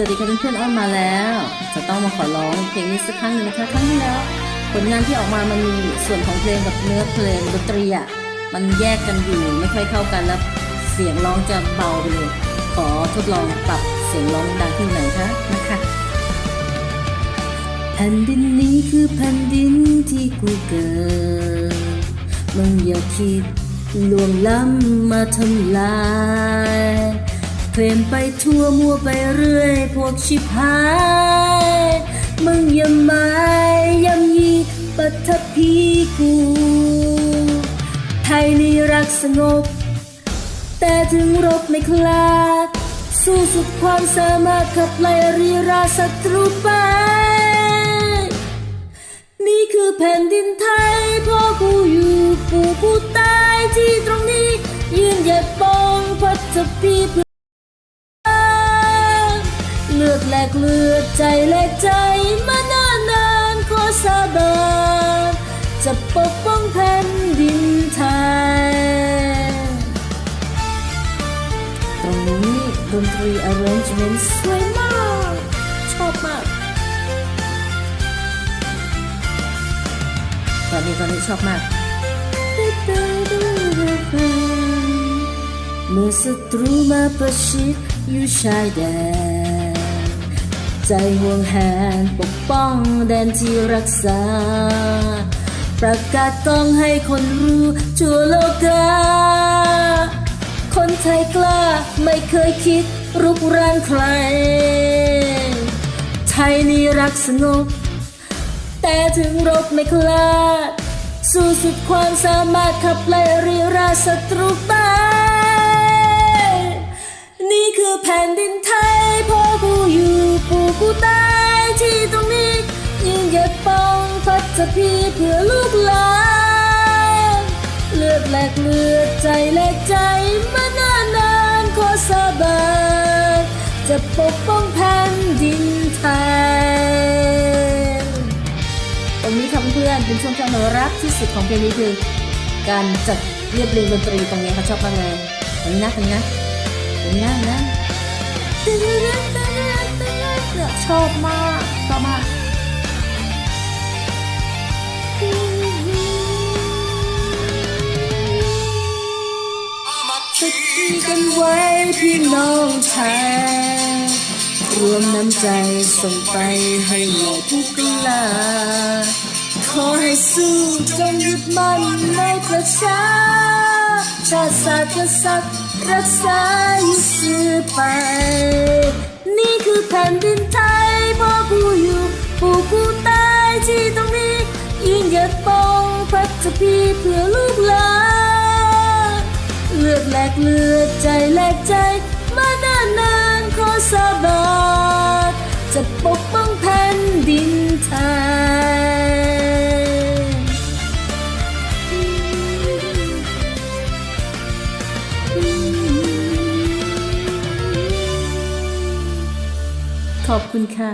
วัสดีค่ะเพื่อนๆอ้อมมาแล้ว จะต้องมาขอร้องเพลงนี้สักครั้งหนึ่งนะคะครั้งที่แล้วผลงานที่ออกมามันมีส่วนของเพลงกับเนื้อเพลงดนตรีอะมันแยกกันอยู่ไม่ค่อยเข้ากันแล้วเสียงร้องจะเบาไปเลยขอทดลองปรับเสียงร้องดังขึ้นหน่อยคะนะคะแผ่นดินนี้คือแผ่นดินที่กูเกิดมึงอย่าคิดลวงล้ำมาทำลาย ลมไปทั่วมัวไปเรื่อย พวกชิบหาย มึงอย่ามายำยีปัทภีกู ไทยนี่รักสงบ แต่ถึงรบไม่คลาด สู้สุดความสามารถขับไล่รีราศัตรูไป นี่คือแผ่นดินไทยพ่อกูอยู่ปู่กูตายที่ตรงนี้ ยืนหยัดปองพัฒพี ดแลกเลือดใจแหลกใจมานานนานขอสาบานจะปกป้องแผ่นดินไทย ตรงนี้ดนตรี arrangement สวยมาก ชอบมาก ตอนนี้ตอนนี้ชอบมากเมื่อศัตรูมาประชิดอยู่ชายแดน ใจห่วงแหนปกป้องแดนที่รักษา ประกาศกล้องให้คนรู้ทั่วโลกา คนไทยกล้าไม่เคยคิดรุกรานใคร ไทยนี่รักสงบแต่ถึงรบไม่คลาด สู้สุดความสามารถขับไล่รีราศัตรูไป นี่คือแผ่นดินไทย ตายที่ตรงนี้ยืนหยัดป้องพัฒพีเพื่อลูกหลานเลือดแหลกเลือดใจแหลกใจมานานนานขอสาบานจะปกป้องแผ่นดินไทยตรงนี้ค่ะเพื่อนเป็นช่วงที่เรารักที่สุดของเพลงนี้คือการจัดเรียบเรียงดนตรีตรงนี้เขาชอบมากเลยตรงนี้นะตรงนี้นะตรงนี้นะนะ ชอบมากชอมากสักทีกันไว้พี่น้องไทยรวมน้ำใจส่งไปให้เหล่าผู้กล้าขอให้สู้จงยึดมั่นในประชา ชาติศาสตร์กษัตริย์รักษาอยู่สืบไป นี่คือแผ่นดินไทยพ่อกูอยู่ปู่กูตายที่ตรงนี้ยืนหยัดปองพัฒพีเพื่อลูกหลานเลือดแลกเลือดใจแลกใจ มานานนานขอสาบานจะปก ขอบคุณค่ะ